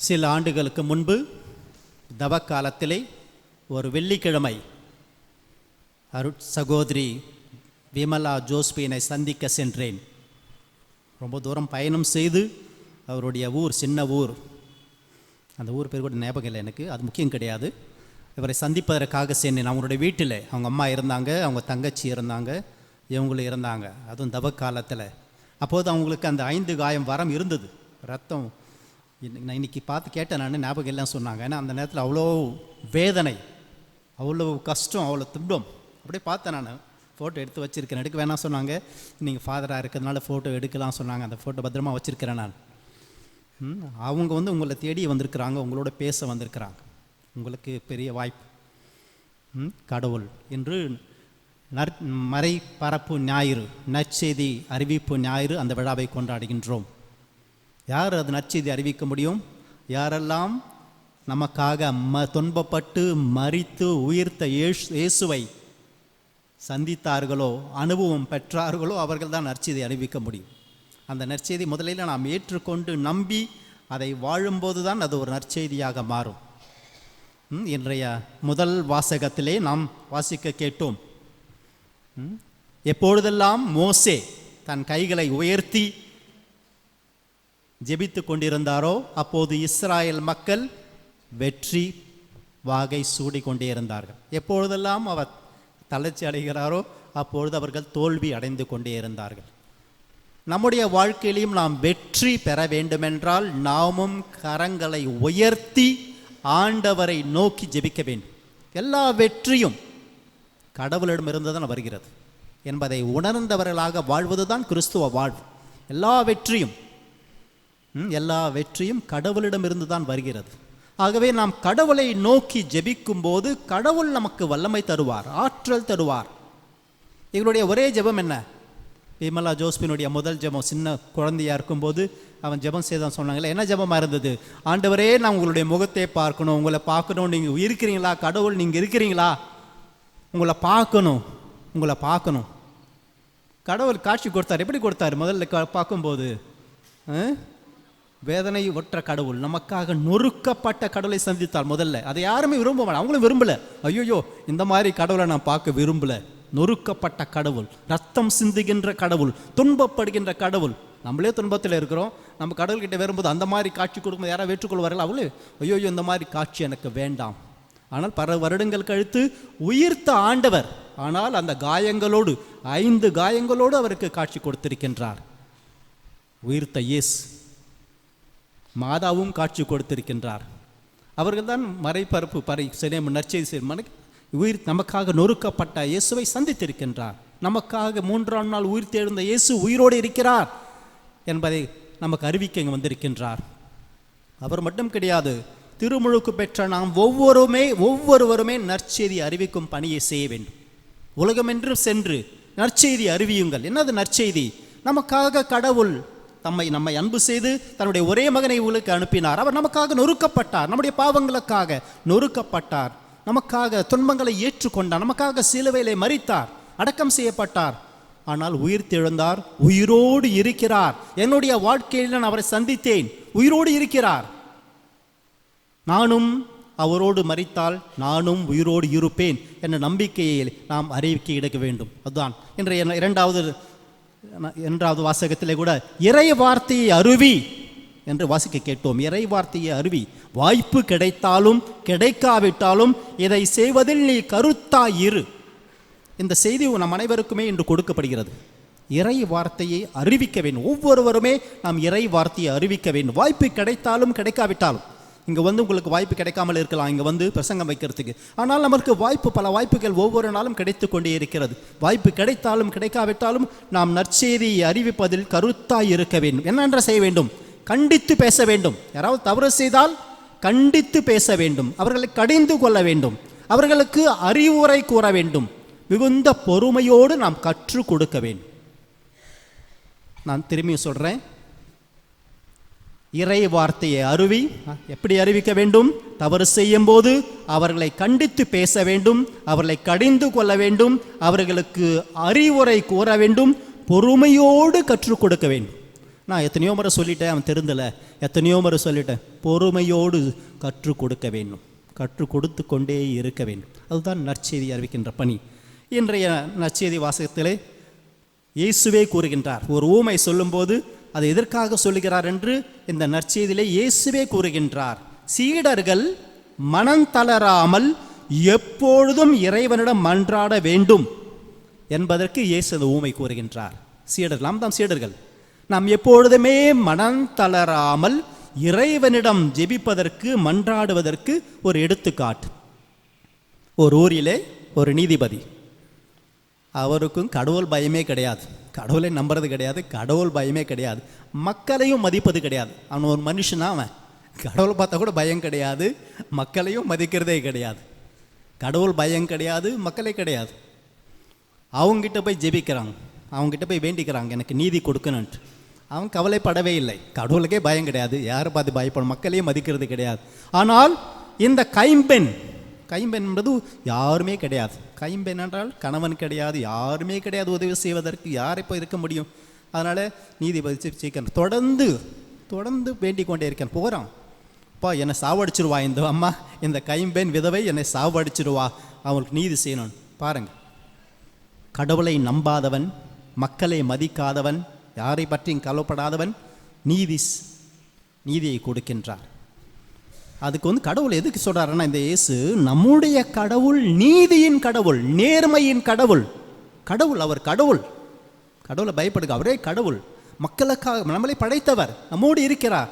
சில ஆண்டுகளுக்கு முன்பு தவக்காலத்திலே ஒரு வெள்ளிக்கிழமை அருட் சகோதரி விமலா ஜோஸ்பினை சந்திக்க சென்றேன். ரொம்ப தூரம் பயணம் செய்து அவருடைய ஊர் சின்ன ஊர். அந்த ஊர் பேர் கூட ஞாபகம் இல்லை எனக்கு அது முக்கியம் கிடையாது. இவரை சந்திப்பதற்காக சென்றேன். அவங்களுடைய வீட்டில் அவங்க அம்மா இருந்தாங்க அவங்க தங்கச்சி இருந்தாங்க இவங்களும் இருந்தாங்க. அதுவும் தவ காலத்தில் அப்போது அவங்களுக்கு அந்த ஐந்து காயம் வரம் இருந்தது. ரத்தம் நான் இன்னைக்கு பார்த்து கேட்டேன் நான் ஞாபகம் எல்லாம் சொன்னாங்க. ஏன்னா அந்த நேரத்தில் அவ்வளோ வேதனை அவ்வளோ கஷ்டம் அவ்வளோ துன்பம். அப்படியே பார்த்தேன் நான். ஃபோட்டோ எடுத்து வச்சுருக்கேன் எடுக்க வேணாம் சொன்னாங்க. நீங்கள் ஃபாதராக இருக்கிறதுனால ஃபோட்டோ எடுக்கலாம் சொன்னாங்க. அந்த ஃபோட்டோ பத்திரமா வச்சுருக்கிறேன் நான். ம், அவங்க வந்து உங்களை தேடி வந்திருக்கிறாங்க. உங்களோட பேச வந்திருக்கிறாங்க. உங்களுக்கு பெரிய வாய்ப்பு. ம், கடவுள் என்று நற் மறை பரப்பு ஞாயிறு நற்செய்தி அறிவிப்பு ஞாயிறு அந்த விழாவை கொண்டாடுகின்றோம். யார் அது நற்செய்தி அறிவிக்க முடியும்? யாரெல்லாம் நமக்காக ம துன்பப்பட்டு மறித்து உயிர்த்த இயேசு இயேசுவை சந்தித்தார்களோ அனுபவம் பெற்றார்களோ அவர்கள் தான் நற்செய்தி அறிவிக்க முடியும். அந்த நற்செய்தி முதலில் நாம் ஏற்றுக்கொண்டு நம்பி அதை வாழும்போது தான் அது ஒரு நற்செய்தியாக மாறும். இன்றைய முதல் வாசகத்திலே நாம் வாசிக்க கேட்டோம். ம், எப்பொழுதெல்லாம் மோசே தன் கைகளை உயர்த்தி ஜெபித்து கொண்டிருந்தாரோ அப்போது இஸ்ராயல் மக்கள் வெற்றி வாகை சூடி கொண்டே இருந்தார்கள் எப்பொழுதெல்லாம் அவர் தளர்ச்சி அடைகிறாரோ அப்பொழுது அவர்கள் தோல்வி அடைந்து கொண்டே இருந்தார்கள் நம்முடைய வாழ்க்கையிலும் நாம் வெற்றி பெற வேண்டுமென்றால் நாமும் கரங்களை உயர்த்தி ஆண்டவரை நோக்கி ஜெபிக்க வேண்டும். எல்லா வெற்றியும் கடவுளிடமிருந்து தான் வருகிறது. என்பதை உணர்ந்தவர்களாக வாழ்வதுதான் கிறிஸ்துவ வாழ்வு. எல்லா வெற்றியும் எல்லா வெற்றியும் கடவுளிடமிருந்து தான் வருகிறது. ஆகவே நாம் கடவுளை நோக்கி ஜெபிக்கும் போது கடவுள் நமக்கு வல்லமை தருவார் ஆற்றல் தருவார். இவருடைய ஒரே ஜெபம் என்ன? விமலா ஜோஸ்பினுடைய முதல் ஜெபம். சின்ன குழந்தையாக இருக்கும்போது அவன் ஜெபம் செய்தான் சொன்னாங்களே என்ன ஜெபமாக இருந்தது? ஆண்டவரே நான் உங்களுடைய முகத்தை பார்க்கணும் உங்களை பார்க்கணும். நீங்கள் இருக்கிறீங்களா? கடவுள் நீங்கள் இருக்கிறீங்களா? உங்களை பார்க்கணும் உங்களை பார்க்கணும். கடவுள் காட்சி கொடுத்தார். எப்படி கொடுத்தார்? முதல்ல க- பார்க்கும்போது ஆ? வேதனை ஒற்ற கடவுள். நமக்காக நொறுக்கப்பட்ட கடவுளை சந்தித்தால் முதல்ல. அதை யாருமே விரும்ப மாட்டாங்க அவங்களும் விரும்பல. ஐயோ இந்த மாதிரி கடவுளை நான் பார்க்க விரும்பல. நொறுக்கப்பட்ட கடவுள் ரத்தம் சிந்துகின்ற கடவுள் துன்பப்படுகின்ற கடவுள். நம்மளே துன்பத்தில் இருக்கிறோம். நம்ம கடவுள்கிட்ட வரும்போது அந்த மாதிரி காட்சி கொடுக்கும்போது யாராவது ஏற்றுக்கொள்வார்கள் அவளு ஐயோ இந்த மாதிரி காட்சி எனக்கு வேண்டாம். ஆனால் பல வருடங்கள் கழித்து உயிர்த்த ஆண்டவர் ஆனால் அந்த காயங்களோடு ஐந்து காயங்களோடு அவருக்கு காட்சி கொடுத்திருக்கின்றார். உயிர்த்த இயேசு. மாதாவும் காட்சி கொடுத்திருக்கின்றார். அவர்கள்தான் மறைபரப்பு பறை சினம் நற்செய்தி செய்யும் உயிர் நமக்காக நொறுக்கப்பட்ட இயேசுவை சந்தித்திருக்கின்றார். நமக்காக மூன்றாம் நாள் உயிர் தெழுந்த இயேசு உயிரோடு இருக்கிறார் என்பதை நமக்கு அறிவிக்க இங்கே வந்திருக்கின்றார். அவர் மட்டும் கிடையாது திருமுழுக்கு பெற்ற நாம் ஒவ்வொருமே ஒவ்வொருவருமே நற்செய்தி அறிவிக்கும் பணியை செய்ய வேண்டும். உலகமென்றும் சென்று நற்செய்தி அறிவியுங்கள். என்னது நற்செய்தி? நமக்காக கடவுள் தம்மை நம்மை அன்பு செய்து தன்னுடைய ஒரே மகனை உங்களுக்கு அனுப்பினார். அவர் நமக்காக நொறுக்கப்பட்டார். நம்முடைய பாவங்களுக்காக நொறுக்கப்பட்டார். நமக்காக துன்பங்களை ஏற்றுக்கொண்டார். நமக்காக சிலுவையிலே மறித்தார் அடக்கம் செய்யப்பட்டார். ஆனால் உயிர் தெழுந்தார். உயிரோடு இருக்கிறார். என்னுடைய வாழ்க்கையில் நான் அவரை சந்தித்தேன். உயிரோடு இருக்கிறார். நானும் அவரோடு மறித்தால் நானும் உயிரோடு இருப்பேன் என்ற நம்பிக்கையை நாம் அறிவிக்க எடுக்க வேண்டும். அதுதான் இன்றைய இரண்டாவது என்றாவது வாசகத்திலே கூட இறை வார்த்தையை அருவி என்று வாசிக்க கேட்டோம். இறை வார்த்தையை அருவி. வாய்ப்பு கிடைத்தாலும் கிடைக்காவிட்டாலும் இதை செய்வதில் நீ கருத்தாய் இரு. இந்த செய்தி நம் அனைவருக்குமே இன்று கொடுக்கப்படுகிறது. இறை வார்த்தையை அறிவிக்க வேண்டும். ஒவ்வொருவருமே நாம் இறை வார்த்தையை அறிவிக்க வேண்டும். வாய்ப்பு கிடைத்தாலும் கிடைக்காவிட்டாலும். இங்கே வந்து உங்களுக்கு வாய்ப்பு கிடைக்காமல் இருக்கலாம். இங்கே வந்து பிரசங்கம் வைக்கிறதுக்கு. ஆனால் நமக்கு வாய்ப்பு பல வாய்ப்புகள் ஒவ்வொரு நாளும் கிடைத்து கொண்டே இருக்கிறது. வாய்ப்பு கிடைத்தாலும் கிடைக்காவிட்டாலும் நாம் நற்செய்தியை அறிவிப்பதில் கருத்தாய் இருக்க வேண்டும். என்னென்ற செய்ய வேண்டும்? கண்டித்து பேச வேண்டும். யாராவது தவறு செய்தால் கண்டித்து பேச வேண்டும். அவர்களை கடிந்து கொள்ள வேண்டும். அவர்களுக்கு அறிவுரை கூற வேண்டும். மிகுந்த பொறுமையோடு நாம் கற்றுக் கொடுக்க வேண்டும். நான் திரும்பி சொல்கிறேன் இறை வார்த்தையை அருவி எப்படி அறிவிக்க வேண்டும்? தவறு செய்யும் போது அவர்களை கண்டித்து பேச வேண்டும் அவர்களை கடிந்து கொள்ள வேண்டும் அவர்களுக்கு அறிவுரை கூற வேண்டும் பொறுமையோடு கற்றுக் கொடுக்க வேண்டும். நான் எத்தனையோ முறை சொல்லிட்டேன் அவன் தெரிந்தலை. எத்தனையோ முறை சொல்லிட்டேன் பொறுமையோடு கற்றுக் கொடுக்க வேண்டும். கற்றுக் கொடுத்து கொண்டே இருக்க வேண்டும். அதுதான் நற்செய்தி அறிவிக்கின்ற பணி. இன்றைய நற்செய்தி வாசகத்திலே இயேசுவே கூறுகின்றார். ஒரு ஊமை சொல்லும்போது அதை எதற்காக சொல்லுகிறார் என்று இந்த நற்செய்தியிலே இயேசுவே கூறுகின்றார். சீடர்கள் மனம் தளராமல் எப்பொழுதும் இறைவனிடம் மன்றாட வேண்டும் என்பதற்கு இயேசு அந்த ஊமை கூறுகின்றார். சீடர்கள் நாம் தாம் சீடர்கள். நாம் எப்பொழுதுமே மனம் தளராமல் இறைவனிடம் ஜெபிப்பதற்கு மன்றாடுவதற்கு ஒரு எடுத்துக்காட்டு. ஒரு ஊரிலே ஒரு நீதிபதி. அவருக்கும் கடவுள் பயமே கிடையாது. கடவுளை நம்புறது கிடையாது கடவுள் பயமே கிடையாது. மக்களையும் மதிப்பது கிடையாது. அவன் ஒரு மனுஷனா அவன். கடவுளை பார்த்தா கூட பயம் கிடையாது மக்களையும் மதிக்கிறதே கிடையாது. கடவுள் பயம் கிடையாது மக்களே கிடையாது. அவங்ககிட்ட போய் ஜெபிக்கிறாங்க. அவங்ககிட்ட போய் வேண்டிக்கிறாங்க எனக்கு நீதி கொடுக்கணுன்ட்டு அவன் கவலைப்படவே இல்லை. கடவுளுக்கே பயம் கிடையாது. யாரை பார்த்து பயப்படும்? மக்களையும் மதிக்கிறது கிடையாது. ஆனால் இந்த கைம்பெண் கைம்பெண் என்பது யாருமே கிடையாது. கைம்பெண் என்றால் கணவன் கிடையாது யாருமே கிடையாது உதவி செய்வதற்கு யார் இப்போ இருக்க முடியும்? அதனால் நீதிபதி சீக்கிரம் தொடர்ந்து தொடர்ந்து வேண்டிக் கொண்டே இருக்கேன். போகிறான் அப்பா என்னை சாவடிச்சிருவா இந்த அம்மா. இந்த கைம்பெண் விதவை என்னை சாவடிச்சிருவா. அவங்களுக்கு நீதி செய்யணும் பாருங்க. கடவுளை நம்பாதவன் மக்களை மதிக்காதவன் யாரை பற்றியும் கவலைப்படாதவன் நீதி நீதியை கொடுக்கின்றார். அதுக்கு வந்து கடவுள் எதுக்கு சொல்கிறாருன்னா இந்த இயேசு நம்முடைய கடவுள் நீதியின் கடவுள் நேர்மையின் கடவுள். கடவுள் அவர் கடவுள். கடவுளை பயப்படுங்க அவரே கடவுள். மக்களுக்காக நம்மளை படைத்தவர் நம்மோடு இருக்கிறார்.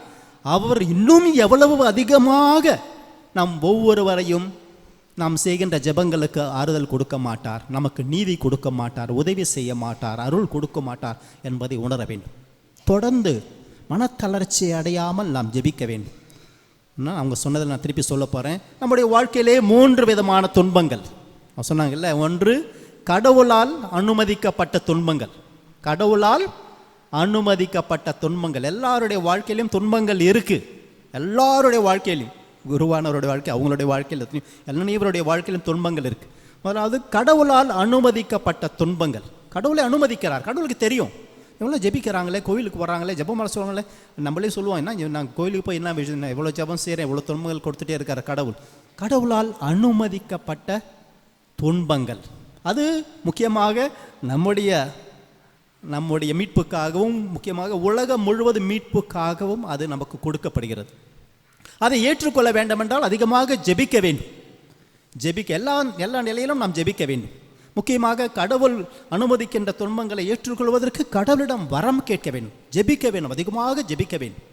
அவர் இன்னும் எவ்வளவு அதிகமாக நம் ஒவ்வொருவரையும் நாம் செய்கின்ற ஜெபங்களுக்கு ஆறுதல் கொடுக்க மாட்டார் நமக்கு நீதி கொடுக்க மாட்டார் உதவி செய்ய மாட்டார் அருள் கொடுக்க மாட்டார் என்பதை உணர வேண்டும். தொடர்ந்து மனத்தளர்ச்சி அடையாமல் நாம் ஜெபிக்க வேண்டும். நான் அவங்க சொன்னதை நான் திருப்பி சொல்ல போகிறேன் நம்முடைய வாழ்க்கையிலே மூன்று விதமான துன்பங்கள். அவங்க சொன்னாங்கல்ல ஒன்று கடவுளால் அனுமதிக்கப்பட்ட துன்பங்கள். கடவுளால் அனுமதிக்கப்பட்ட துன்பங்கள். எல்லாருடைய வாழ்க்கையிலும் துன்பங்கள் இருக்குது எல்லாருடைய வாழ்க்கையிலும் குருவானவருடைய வாழ்க்கை அவங்களுடைய வாழ்க்கையில் எத்தனையோ வாழ்க்கையிலும் துன்பங்கள் இருக்குது முதலாவது கடவுளால் அனுமதிக்கப்பட்ட துன்பங்கள். கடவுளை அனுமதிக்கிறார். கடவுளுக்கு தெரியும். எவ்வளோ ஜெபிக்கிறாங்களே? கோவிலுக்கு வராங்களே ஜெபமால சொல்லுவாங்களே? நம்மளே சொல்லுவோம் என்ன நான் கோயிலுக்கு போய் என்ன விஷயம்? எவ்வளோ ஜெபம் செய்கிறேன் எவ்வளோ துன்பங்கள் கொடுத்துட்டே இருக்கார் கடவுள். கடவுளால் அனுமதிக்கப்பட்ட துன்பங்கள். அது முக்கியமாக நம்முடைய நம்முடைய மீட்புக்காகவும் முக்கியமாக உலகம் முழுவதும் மீட்புக்காகவும் அது நமக்கு கொடுக்கப்படுகிறது. அதை ஏற்றுக்கொள்ள வேண்டுமென்றால் அதிகமாக ஜெபிக்க வேண்டும். ஜெபிக்க எல்லா எல்லா நிலையிலும் நாம் ஜெபிக்க வேண்டும். முக்கியமாக கடவுள் அனுமதிக்கின்ற துன்பங்களை ஏற்றுக்கொள்வதற்கு கடவுளிடம் வரம் கேட்க வேண்டும் ஜெபிக்க வேண்டும் அதிகமாக ஜெபிக்க வேண்டும்.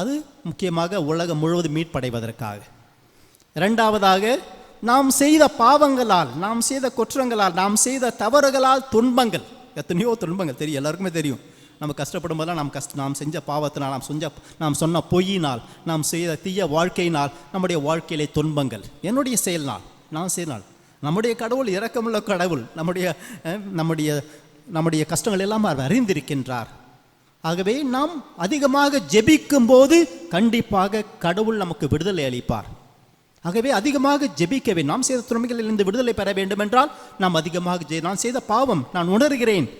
அது முக்கியமாக உலகம் முழுவதும் மீட்படைவதற்காக. இரண்டாவதாக நாம் செய்த பாவங்களால் நாம் செய்த குற்றங்களால் நாம் செய்த தவறுகளால் துன்பங்கள் எத்தனையோ துன்பங்கள் தெரியும் எல்லாருக்குமே தெரியும். நம்ம கஷ்டப்படும் போதெல்லாம் நாம் கஷ்ட நாம் செஞ்ச பாவத்தினால் நாம் செஞ்ச நாம் சொன்ன பொய்யினால் நாம் செய்த தீய வாழ்க்கையினால் நம்முடைய வாழ்க்கையிலே துன்பங்கள். என்னுடைய செயல்னால் நான் செய்தனால் நம்முடைய கடவுள் இரக்கமுள்ள கடவுள் நம்முடைய நம்முடைய நம்முடைய கஷ்டங்கள் எல்லாம் அவர் அறிந்திருக்கின்றார். ஆகவே நாம் அதிகமாக ஜெபிக்கும் போது கண்டிப்பாக கடவுள் நமக்கு விடுதலை அளிப்பார். ஆகவே அதிகமாக ஜெபிக்கவே நாம் செய்த துணைகளிலிருந்து விடுதலை பெற வேண்டும் என்றால் நாம் அதிகமாக ஜெ- நான் செய்த பாவம் நான் உணர்கிறேன்.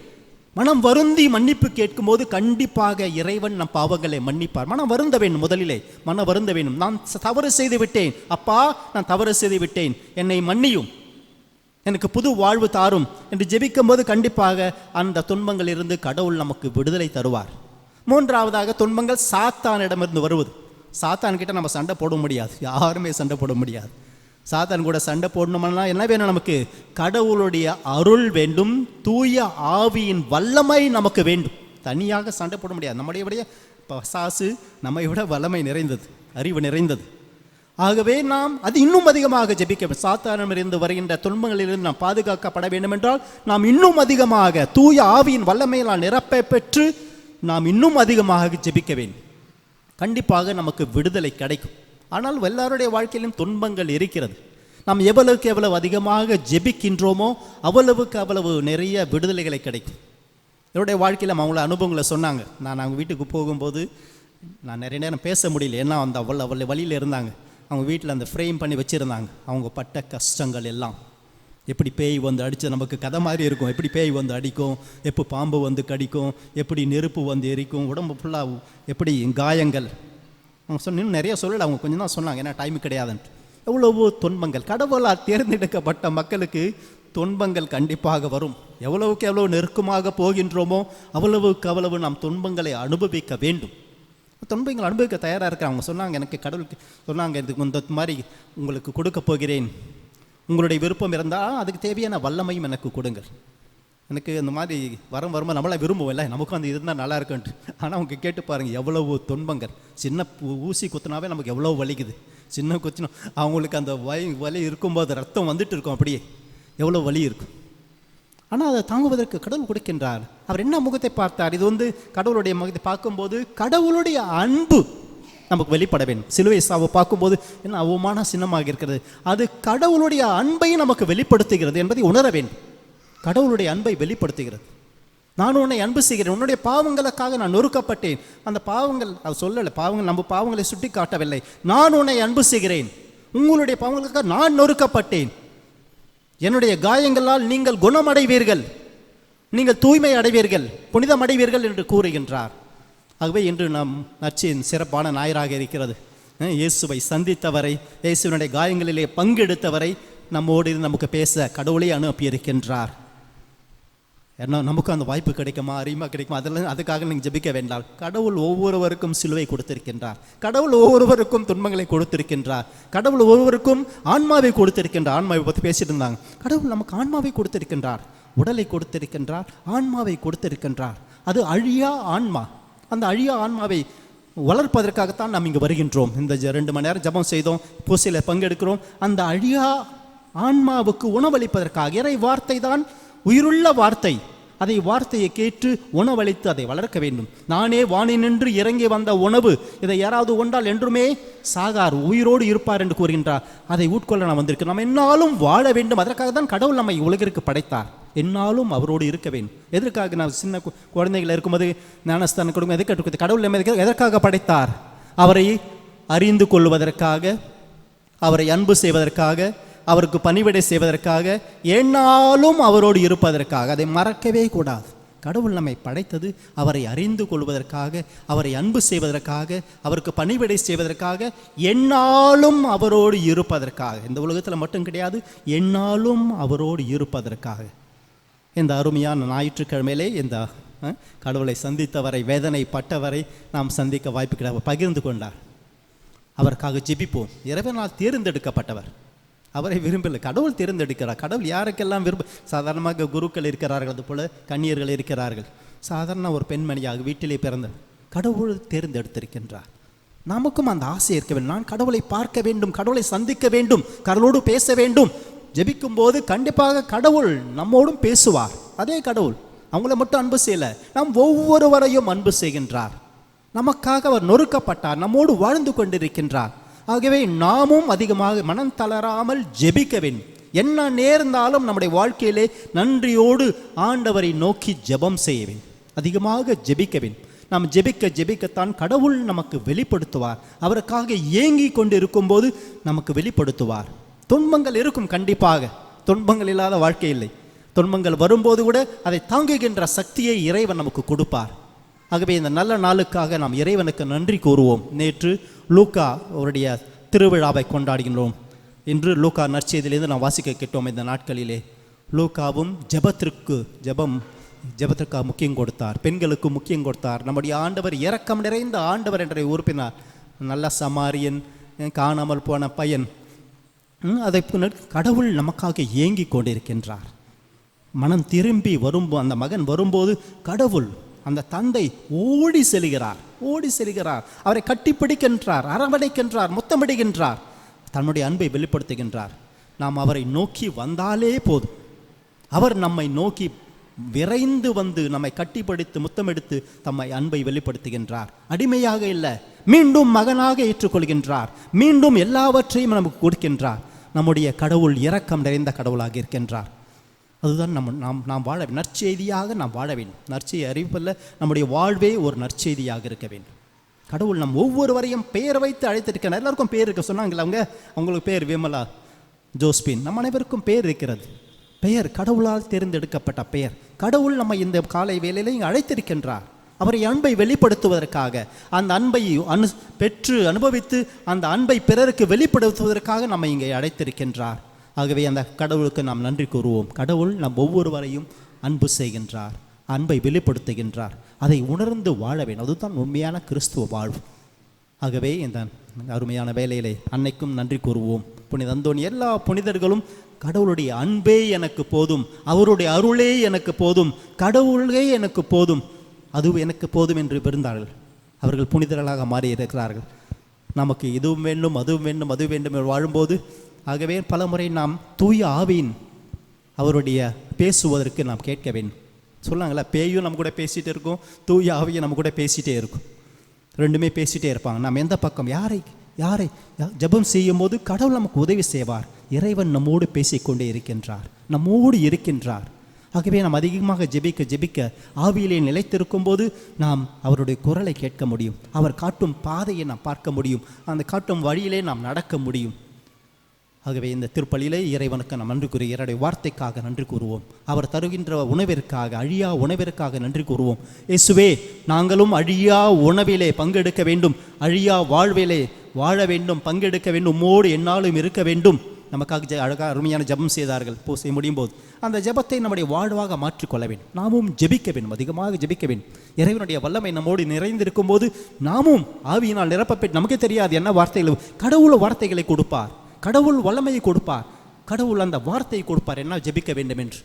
மனம் வருந்தி மன்னிப்பு கேட்கும்போது கண்டிப்பாக இறைவன் நம் பாவங்களை மன்னிப்பார். மனம் வருந்த வேண்டும் முதலிலே மனம் வருந்த வேண்டும். நான் தவறு செய்து விட்டேன். அப்பா நான் தவறு செய்து விட்டேன். என்னை மன்னியும். எனக்கு புது வாழ்வு தாரும் என்று ஜெபிக்கும்போது கண்டிப்பாக அந்த துன்பங்களிலிருந்து கடவுள் நமக்கு விடுதலை தருவார். மூன்றாவதாக துன்பங்கள் சாத்தானிடமிருந்து வருவது. சாத்தான் கிட்ட நம்ம சண்டை போட முடியாது. யாருமே சண்டை போட முடியாது. சாத்தான் கூட சண்டை போடணும்னா என்ன வேணும் நமக்கு? கடவுளுடைய அருள் வேண்டும். தூய ஆவியின் வல்லமை நமக்கு வேண்டும். தனியாக சண்டை போட முடியாது. நம்முடைய விட பசாசு நம்மை விட வல்லமை நிறைந்தது அறிவு நிறைந்தது. ஆகவே நாம் அது இன்னும் அதிகமாக ஜெபிக்க சாத்தானமிருந்து வருகின்ற துன்பங்களிலிருந்து நாம் பாதுகாக்கப்பட வேண்டும் என்றால் நாம் இன்னும் அதிகமாக தூய ஆவியின் வல்லமையினால் நிரப்பை பெற்று நாம் இன்னும் அதிகமாக ஜெபிக்க வேண்டும். கண்டிப்பாக நமக்கு விடுதலை கிடைக்கும். ஆனால் எல்லாருடைய வாழ்க்கையிலும் துன்பங்கள் இருக்கிறது. நாம் எவ்வளவுக்கு எவ்வளவு அதிகமாக ஜெபிக்கின்றோமோ அவ்வளவுக்கு அவ்வளவு நிறைய விடுதலைகளை கிடைக்கும். என்னுடைய வாழ்க்கையில் அவங்கள அனுபவங்களை சொன்னாங்க. நான் அவங்க வீட்டுக்கு போகும்போது நான் நிறைய நேரம் பேச முடியல. ஏன்னா அந்த அவ்வளோ அவ்வளோ வழியில் இருந்தாங்க. அவங்க வீட்டில் அந்த ஃப்ரேம் பண்ணி வச்சுருந்தாங்க. அவங்க பட்ட கஷ்டங்கள் எல்லாம். எப்படி பேய் வந்து அடித்து நமக்கு கதை மாதிரி இருக்கும். எப்படி பேய் வந்து அடிக்கும்? எப்போ பாம்பு வந்து கடிக்கும்? எப்படி நெருப்பு வந்து எரிக்கும்? உடம்பு ஃபுல்லாக எப்படி காயங்கள்? அவங்க சொன்ன நிறைய சொல்லலை. அவங்க கொஞ்சம் தான் சொன்னாங்க. ஏன்னா டைம் கிடையாதுன்ட்டு. எவ்வளவோ துன்பங்கள். கடவுளால் தேர்ந்தெடுக்கப்பட்ட மக்களுக்கு துன்பங்கள் கண்டிப்பாக வரும். எவ்வளவுக்கு எவ்வளவு நெருக்கமாக போகின்றோமோ அவ்வளவுக்கு அவ்வளவு நாம் துன்பங்களை அனுபவிக்க வேண்டும். துன்பங்கள் அனுபவிக்க தயாராக இருக்கிறாங்க அவங்க சொன்னாங்க எனக்கு கடவுளுக்கு சொன்னாங்க இதுக்கு இந்த மாதிரி உங்களுக்கு கொடுக்க போகிறேன். உங்களுடைய விருப்பம் இருந்தால் அதுக்கு தேவையான வல்லமையும் எனக்கு கொடுங்கள் எனக்கு இந்த மாதிரி வரம் வரும்போது நம்மளாம் இல்லை நமக்கும் அந்த இருந்தால் நல்லா இருக்குன்ட்டு. ஆனால் அவங்க கேட்டு பாருங்கள் எவ்வளவு துன்பங்கள். சின்ன ஊசி குத்துனாவே நமக்கு எவ்வளோ வலிக்குது. சின்ன குத்தினோம் அவங்களுக்கு அந்த வலி வலி இருக்கும்போது ரத்தம் வந்துட்டு இருக்கும் அப்படியே. எவ்வளோ வலி இருக்கும். ஆனால் அதை தாங்குவதற்கு கடவுள் கொடுக்கின்றார். அவர் என்ன முகத்தை பார்த்தார்? இது வந்து கடவுளுடைய முகத்தை பார்க்கும்போது கடவுளுடைய அன்பு நமக்கு வெளிப்பட வேண்டும். சிலுவை சாவை பார்க்கும்போது என்ன அவமான சின்னமாக இருக்கிறது. அது கடவுளுடைய அன்பை நமக்கு வெளிப்படுத்துகிறது என்பதை உணர வேண்டும். கடவுளுடைய அன்பை வெளிப்படுத்துகிறது. நான் உன்னை அன்பு செய்கிறேன். உன்னுடைய பாவங்களுக்காக நான் நொறுக்கப்பட்டேன். அந்த பாவங்கள் அது சொல்லலை பாவங்கள் நம்ம பாவங்களை சுட்டி காட்டவில்லை நான் உன்னை அன்பு செய்கிறேன். உங்களுடைய பாவங்களுக்காக நான் நொறுக்கப்பட்டேன். என்னுடைய காயங்களால் நீங்கள் குணமடைவீர்கள். நீங்கள் தூய்மை அடைவீர்கள். புனிதம் அடைவீர்கள் என்று கூறுகின்றார். ஆகவே இன்று நம் நச்சின் சிறப்பான ஞாயிறாக இருக்கிறது. இயேசுவை சந்தித்தவரை இயேசுவினுடைய காயங்களிலே பங்கெடுத்தவரை நம்மோடு நமக்கு பேச கடவுளே அனுப்பியிருக்கின்றார். ஏன்னா நமக்கும் அந்த வாய்ப்பு கிடைக்குமா? அறியுமா கிடைக்குமா? அதெல்லாம் அதுக்காக நீங்கள் ஜெபிக்க வேண்டாம். கடவுள் ஒவ்வொருவருக்கும் சிலுவை கொடுத்திருக்கின்றார். கடவுள் ஒவ்வொருவருக்கும் துன்பங்களை கொடுத்திருக்கின்றார். கடவுள் ஒவ்வொருவருக்கும் ஆன்மாவை கொடுத்திருக்கின்றார். ஆன்மாவை பற்றி பேசிட்டு இருந்தாங்க. கடவுள் நமக்கு ஆன்மாவை கொடுத்திருக்கின்றார். உடலை கொடுத்திருக்கின்றார். ஆன்மாவை கொடுத்திருக்கின்றார். அது அழியா ஆன்மா. அந்த அழியா ஆன்மாவை வளர்ப்பதற்காகத்தான் நாம் இங்கே வருகின்றோம். இந்த ரெண்டு மணி நேரம் ஜெபம் செய்தோம். பூசையில் பங்கெடுக்கிறோம். அந்த அழியா ஆன்மாவுக்கு உணவளிப்பதற்காக இறை வார்த்தை தான் உயிருள்ள வார்த்தை. அதை வார்த்தையை கேட்டு உணவளித்து அதை வளர்க்க வேண்டும். நானே வானினின்று இறங்கி வந்த உணவு. இதை யாராவது உண்டால் என்றுமே சாகார் உயிரோடு இருப்பார் என்று கூறுகின்றார். அதை உட்கொள்ள நான் வந்திருக்கேன் நம்ம என்னாலும் வாழ வேண்டும். அதற்காக தான் கடவுள் நம்மை உலகிற்கு படைத்தார். என்னாலும் அவரோடு இருக்க வேண்டும். எதற்காக நான் சின்ன கு- குழந்தைகள் இருக்கும்போது ஞானஸ்தான கொடுக்கும் எதை கொடுத்து கடவுள் நம்மை எதற்காக படைத்தார்? அவரை அறிந்து கொள்வதற்காக அவரை அன்பு செய்வதற்காக அவருக்கு பணிவிடை செய்வதற்காக எந்நாளும் அவரோடு இருப்பதற்காக அதை மறக்கவே கூடாது. கடவுள் நம்மை படைத்தது அவரை அறிந்து கொள்வதற்காக அவரை அன்பு செய்வதற்காக அவருக்கு பணிவிடை செய்வதற்காக என்னாலும் அவரோடு இருப்பதற்காக. இந்த உலகத்தில் மட்டும் கிடையாது என்னாலும் அவரோடு இருப்பதற்காக. இந்த அருமையான ஞாயிற்றுக்கிழமையிலே இந்த கடவுளை சந்தித்தவரை வேதனைப்பட்டவரை நாம் சந்திக்க வாய்ப்பு கிடையாது பகிர்ந்து கொண்டார். அவருக்காக ஜெபிப்போம். இறைவனால் தேர்ந்தெடுக்கப்பட்டவர். அவரை விரும்பலை. கடவுள் தேர்ந்தெடுக்கிறார். கடவுள் யாருக்கெல்லாம் விரும்ப சாதாரணமாக குருக்கள் இருக்கிறார்கள் அது போல கன்னியர்கள் இருக்கிறார்கள். சாதாரண ஒரு பெண்மணியாக வீட்டிலே பிறந்த கடவுள் தேர்ந்தெடுத்திருக்கின்றார். நமக்கும் அந்த ஆசை இருக்க வேண்டும். நான் கடவுளை பார்க்க வேண்டும் கடவுளை சந்திக்க வேண்டும் கடவுளோடு பேச வேண்டும். ஜெபிக்கும் போது கண்டிப்பாக கடவுள் நம்மோடும் பேசுவார். அதே கடவுள் அவங்கள மட்டும் அன்பு செய்யலை நாம் ஒவ்வொருவரையும் அன்பு செய்கின்றார். நமக்காக அவர் நொறுக்கப்பட்டார் நம்மோடு வாழ்ந்து கொண்டிருக்கின்றார். ஆகவே நாமும் அதிகமாக மனம் தளராமல் ஜெபிக்க வேண்டும் என்ன நேர்ந்தாலும் நம்முடைய வாழ்க்கையிலே நன்றியோடு ஆண்டவரை நோக்கி ஜெபம் செய்ய வேண்டும் அதிகமாக ஜெபிக்க வேண்டும் நாம் ஜெபிக்க ஜெபிக்கத்தான் கடவுள் நமக்கு வெளிப்படுத்துவார். அவருக்காக ஏங்கி கொண்டு இருக்கும்போது நமக்கு வெளிப்படுத்துவார். துன்பங்கள் இருக்கும் கண்டிப்பாக. துன்பங்கள் இல்லாத வாழ்க்கை இல்லை. துன்பங்கள் வரும்போது கூட அதை தாங்குகின்ற சக்தியை இறைவன் நமக்கு கொடுப்பார். ஆகவே இந்த நல்ல நாளுக்காக நாம் இறைவனுக்கு நன்றி கூறுவோம். நேற்று லூக்கா அவருடைய திருவிழாவை கொண்டாடுகின்றோம். இன்று லூக்கா நற்செய்தியிலிருந்து நாம் வாசிக்க கேட்டோம் இந்த நாட்களிலே. லூக்காவும் ஜபத்திற்கு ஜெபம் ஜபத்திற்காக முக்கியம் கொடுத்தார். பெண்களுக்கு முக்கியம் கொடுத்தார். நம்முடைய ஆண்டவர் இறக்கம் நிறைந்த ஆண்டவர் என்ற உறுப்பினார். நல்ல சமாரியன் காணாமல் போன பையன் அதை கடவுள் நமக்காக ஏங்கி கொண்டிருக்கின்றார். மனம் திரும்பி வரும் அந்த மகன் வரும்போது கடவுள் அந்த தந்தை ஓடி செல்கிறார் ஓடி செல்கிறார். அவரை கட்டிப்பிடிக்கின்றார் அரவணைக்கின்றார் முத்தமிடுகின்றார். தன்னுடைய அன்பை வெளிப்படுத்துகின்றார். நாம் அவரை நோக்கி வந்தாலே போதும். அவர் நம்மை நோக்கி விரைந்து வந்து நம்மை கட்டிப்பிடித்து முத்தமெடுத்து தம்மை அன்பை வெளிப்படுத்துகின்றார். அடிமையாக இல்லை மீண்டும் மகனாக ஏற்றுக்கொள்கின்றார். மீண்டும் எல்லாவற்றையும் நமக்கு கொடுக்கின்றார். நம்முடைய கடவுள் இரக்கம் நிறைந்த கடவுளாக இருக்கின்றார். அதுதான் நம்ம நாம் நாம் வாழ நற்செய்தியாக நாம் வாழ வேண்டும். நற்செய்தி அறிவிப்பில் நம்முடைய வாழ்வே ஒரு நற்செய்தியாக இருக்க வேண்டும். கடவுள் நம் ஒவ்வொருவரையும் பெயர் வைத்து அழைத்திருக்கிறார். எல்லாருக்கும் பேர் இருக்க சொன்னாங்களே அவங்க? அவங்களுக்கு பேர் விமலா ஜோஸ்பின். நம் அனைவருக்கும் பேர் இருக்கிறது. பெயர் கடவுளால் தேர்ந்தெடுக்கப்பட்ட பெயர். கடவுள் நம்ம இந்த காலை வேலையில் இங்கே அழைத்திருக்கின்றார். அவரை அன்பை வெளிப்படுத்துவதற்காக அந்த அன்பை அனு பெற்று அனுபவித்து அந்த அன்பை பிறருக்கு வெளிப்படுத்துவதற்காக நம்ம இங்கே அழைத்திருக்கின்றார். ஆகவே அந்த கடவுளுக்கு நாம் நன்றி கூறுவோம். கடவுள் நம் ஒவ்வொருவரையும் அன்பு செய்கின்றார் அன்பை வெளிப்படுத்துகின்றார். அதை உணர்ந்து வாழ வேண்டும். அதுதான் உண்மையான கிறிஸ்துவ வாழ்வு. ஆகவே இந்த அருமையான வேலையிலே அன்னைக்கும் நன்றி கூறுவோம். புனித அந்தோணி எல்லா புனிதர்களும் கடவுளுடைய அன்பே எனக்கு போதும். அவருடைய அருளே எனக்கு போதும். கடவுளே எனக்கு போதும். அது எனக்கு போதும் என்று பெருந்தார்கள் அவர்கள் புனிதர்களாக மாறி இருக்கிறார்கள் நமக்கு இதுவும் வேண்டும் அதுவும் வேண்டும் அது வேண்டும் என்று வாழும்போது ஆகவே பலமுறை நாம் தூய ஆவியின் அவருடைய பேசுவதற்கு நாம் கேட்க வேண்டும். சொன்னாங்களா பேயும் நம்ம கூட பேசிகிட்டே இருக்கும் தூய ஆவியும் நம்ம கூட பேசிகிட்டே இருக்கும். ரெண்டுமே பேசிகிட்டே இருப்பாங்க. நாம் எந்த பக்கம்? யாரை யாரை யா- ஜெபம் செய்யும்போது கடவுள் நமக்கு உதவி செய்வார். இறைவன் நம்மோடு பேசிக்கொண்டே இருக்கின்றார். நம்மோடு இருக்கின்றார். ஆகவே நாம் அதிகமாக ஜெபிக்க ஜெபிக்க ஆவியிலே நிலைத்திருக்கும் போது நாம் அவருடைய குரலை கேட்க முடியும். அவர் காட்டும் பாதையை நாம் பார்க்க முடியும். அந்த காட்டும் வழியிலே நாம் நடக்க முடியும். ஆகவே இந்த திருப்பலியிலே இறைவனுக்கு நாம் நன்றி கூறி இறைவனுடைய வார்த்தைக்காக நன்றி கூறுவோம். அவர் தருகின்ற உணவிற்காக அழியா உணவிற்காக நன்றி கூறுவோம். இயேசுவே நாங்களும் அழியா உணவிலே பங்கெடுக்க வேண்டும். அழியா வாழ்விலே வாழ வேண்டும் பங்கெடுக்க வேண்டும். உம்மோடு என்னாலும் இருக்க வேண்டும். நமக்காக ஜ அழகாக அருமையான ஜெபம் செய்தார்கள். பூசை முடியும் போது அந்த ஜெபத்தை நம்முடைய வாழ்வாக மாற்றிக்கொள்ள வேண்டும். நாமும் ஜெபிக்க வேண்டும் அதிகமாக ஜெபிக்க வேண்டும். இறைவனுடைய வல்லமை நம்மோடு நிறைந்திருக்கும் போது நாமும் ஆவியினால் நிரப்பப்பட்டு நமக்கே தெரியாது என்ன வார்த்தைகள் கடவுள் வார்த்தைகளை கொடுப்பார். கடவுள் வல்லமையை கொடுப்பார். கடவுள் அந்த வார்த்தையை கொடுப்பார். என்ன ஜெபிக்க வேண்டும் என்று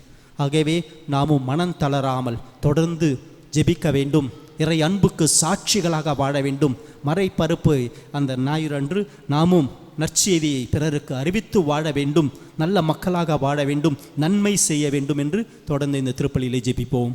ஆகவே நாமும் மனம் தளராமல் தொடர்ந்து ஜெபிக்க வேண்டும். இறை அன்புக்கு சாட்சிகளாக வாழ வேண்டும். மறைப்பருப்பு அந்த ஞாயிறு அன்று நாமும் நற்செய்தியை பிறருக்கு அறிவித்து வாழ வேண்டும். நல்ல மக்களாக வாழ வேண்டும். நன்மை செய்ய வேண்டும் என்று தொடர்ந்து இந்த திருப்பலியிலே ஜெபிப்போம்.